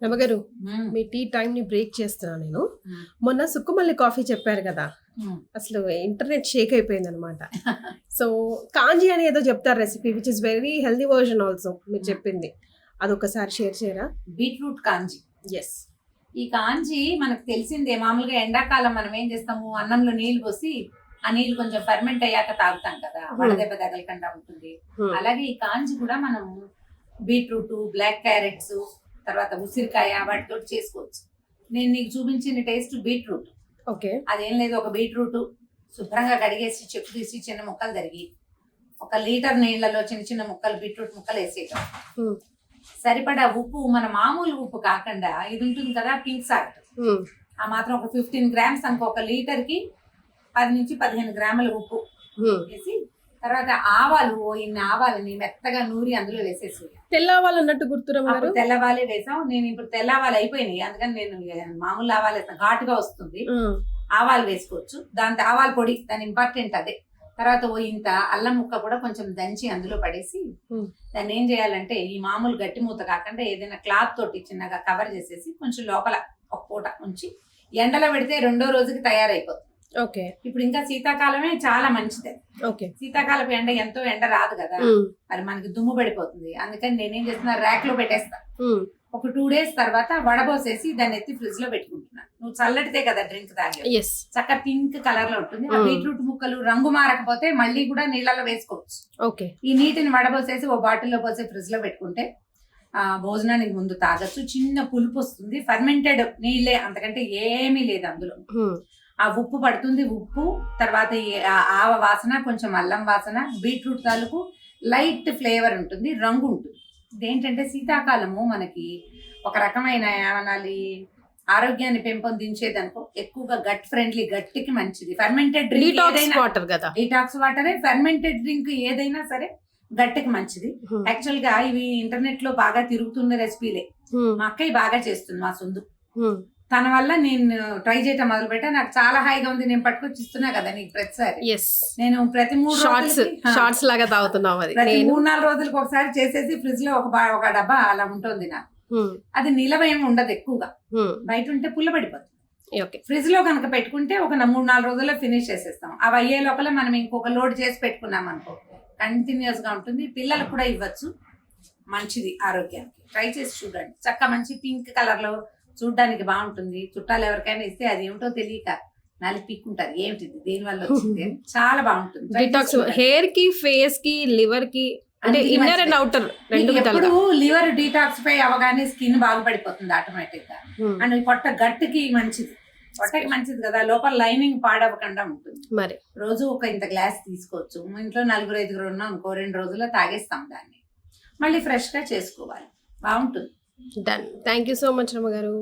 రమగారు. మీ tea time ని break చేస్తున్నాను నేను. మొన్న సుక్కుమల్లి కాఫీ చెప్పారు కదా. అసలు ఇంటర్నెట్ షేక్ అయిపోయింది అనమాట సో కాంజీ అని ఏదో చెప్తారు recipe which is very healthy version also మీరు చెప్పింది. అదొకసారి షేర్ చేయరా? బీట్రూట్ కాంజీ. ఎస్ ఈ కాంజీ మనకు తెలిసిందే మామూలుగా ఎండాకాలం మనం ఏం చేస్తాము అన్నంలో నీళ్ళు పోసి ఆ నీళ్ళు కొంచెం ఫర్మెంట్ అయ్యాక తాగుతాం కదా వడదెబ్బ తగలకుండా ఉంటుంది. అలాగే ఈ కాంజీ కూడా మనం బీట్రూట్ బ్లాక్ క్యారెట్స్ తర్వాత ఉసిరికాయ వాటితో చేసుకోవచ్చు. నేను నీకు చూపించిన టేస్ట్ బీట్రూట్. ఓకే. అదేం లేదు ఒక బీట్రూట్ శుభ్రంగా కడిగేసి చెక్కు తీసి చిన్న ముక్కలు తరిగి ఒక లీటర్ నీళ్ళలో చిన్న చిన్న ముక్కలు బీట్రూట్ ముక్కలు వేసేయటం. సరిపడా ఉప్పు మన మామూలు ఉప్పు కాకుండా ఇది ఉంటుంది కదా పింక్ సాల్ట్. ఆ మాత్రం ఒక ఫిఫ్టీన్ గ్రామ్స్ అనుకో ఒక లీటర్కి పది నుంచి పదిహేను గ్రాముల ఉప్పు వేసి తర్వాత ఆవాలు ఇన్ని ఆవాలని మెత్తగా నూరి అందులో వేసేసి తెల్లవాలన్నట్టు గుర్తురం గారు అప్పుడు తెల్లవాలే వేసాం. నేను ఇప్పుడు తెల్లవాలు అయిపోయినాయి. అందుకని నేను మామూలు ఆవాలు వేస్తాను ఘాటుగా వస్తుంది. ఆవాలు వేసుకోవచ్చు. దాంతో ఆవాల పొడి దాని ఇంపార్టెంట్ అదే. తర్వాత ఓ ఇంత అల్లం ముక్క కూడా కొంచెం దంచి అందులో పడేసి. దాన్ని ఏం చేయాలంటే ఈ మామూలు గట్టి మూత కాకుండా ఏదైనా క్లాత్ తోటి చిన్నగా కవర్ చేసేసి కొంచెం లోపల ఒక పూట ఉంచి ఎండలో పెడితే రెండో రోజుకి తయారైపోతుంది. ఓకే. ఇప్పుడు ఇంకా శీతాకాలమే చాలా మంచిది. ఓకే. శీతాకాలపు ఎండ ఎంతో ఎండ రాదు కదా. మరి మనకి దుమ్ము పడిపోతుంది. అందుకని నేనేం చేస్తున్నా ర్యాక్లో పెట్టేస్తా ఒక టూ డేస్ తర్వాత వడబోసేసి దాన్ని ఎత్తి ఫ్రిడ్జ్లో పెట్టుకుంటున్నా. నువ్వు చల్లటితే కదా డ్రింక్ తాగే. చక్క పింక్ కలర్లో ఉంటుంది. ఆ. బీట్రూట్ ముక్కలు రంగు మారకపోతే మళ్ళీ కూడా నీళ్ళలో వేసుకోవచ్చు. ఓకే. ఈ నీటిని వడబోసేసి ఓ బాటిల్లో పోసి ఫ్రిడ్జ్లో పెట్టుకుంటే ఆ భోజనానికి ముందు తాగొచ్చు. చిన్న పులుపు వస్తుంది. ఫర్మెంటెడ్ నీళ్ళే అంతకంటే ఏమీ లేదు అందులో. ఆ ఉప్పు పడుతుంది ఉప్పు తర్వాత ఆవ వాసన కొంచెం అల్లం వాసన బీట్రూట్ తాలూకు లైట్ ఫ్లేవర్ ఉంటుంది రంగు ఉంటుంది. ఇదేంటంటే శీతాకాలము మనకి ఒక రకమైన ఏమనాలి ఆరోగ్యాన్ని పెంపొందించేది అనుకో ఎక్కువగా గట్ ఫ్రెండ్లీ గట్టికి మంచిది. ఫర్మెంటెడ్ డ్రింక్ వాటర్ కదా. డీటాక్స్ వాటరే ఫర్మెంటెడ్ డ్రింక్ ఏదైనా సరే గట్టికి మంచిది. యాక్చువల్గా ఇవి ఇంటర్నెట్లో బాగా తిరుగుతున్న రెసిపీలే మా అక్కయ్య బాగా చేస్తుంది మా సొందు. తన వల్ల నేను ట్రై చేయటం మొదలు పెట్టా నాకు చాలా హాయిగా ఉంది. నేను పట్టుకొచ్చి ఇస్తున్నా కదా నీకు ప్రతిసారి. నేను ప్రతి మూడు షార్ట్స్ షార్ట్స్ లాగా తాగుతున్నాం అది. ప్రతి మూడు నాలుగు రోజులకు ఒకసారి చేసేసి ఫ్రిడ్జ్లో ఒక ఒక డబ్బా అలా ఉంటుంది నాకు. అది నిలవ ఏమి ఉండదు ఎక్కువగా. బయట ఉంటే పుల్లబడిపోతుంది ఓకే. ఫ్రిడ్జ్లో కనుక పెట్టుకుంటే ఒక మూడు నాలుగు రోజుల్లో ఫినిష్ చేసేస్తాం. అవి అయ్యే లోపల మనం ఇంకొక లోడ్ చేసి పెట్టుకున్నాం అనుకో కంటిన్యూస్గా ఉంటుంది. పిల్లలకు కూడా ఇవ్వచ్చు. మంచిది ఆరోగ్యానికి. ట్రై చేసి చూడండి. చక్క మంచి పింక్ కలర్లో చూడడానికి బాగుంటుంది. చుట్టాలు ఎవరికైనా ఇస్తే అది ఏమిటో తెలియక నలిపి పీక్కుంటారు. ఏమిటిది? దేని వల్ల వచ్చింది. చాలా బాగుంటుంది. డిటాక్స్. హెయిర్కి ఫేస్కి లివర్కి అంటే ఇన్నర్ మంచిదే. అండ్ అవుటర్ రెండు ఎప్పుడు లివర్ డీటాక్సిఫై అవగానే స్కిన్ బాగుపడిపోతుంది ఆటోమేటిక్గా Hmm. అండ్ పొట్ట గట్టుకి మంచిది. పొట్టకి మంచిది కదా. లోపల లైనింగ్ పాడవకుండా ఉంటుంది. మరి. రోజు ఒక ఇంత గ్లాస్ తీసుకోవచ్చు. ఇంట్లో నలుగురు ఐదుగురు ఉన్నాం ఇంకో రెండు రోజుల్లో తాగేస్తాం దాన్ని. మళ్ళీ ఫ్రెష్గా చేసుకోవాలి. బాగుంటుంది. Done thank you so much Ramma గారు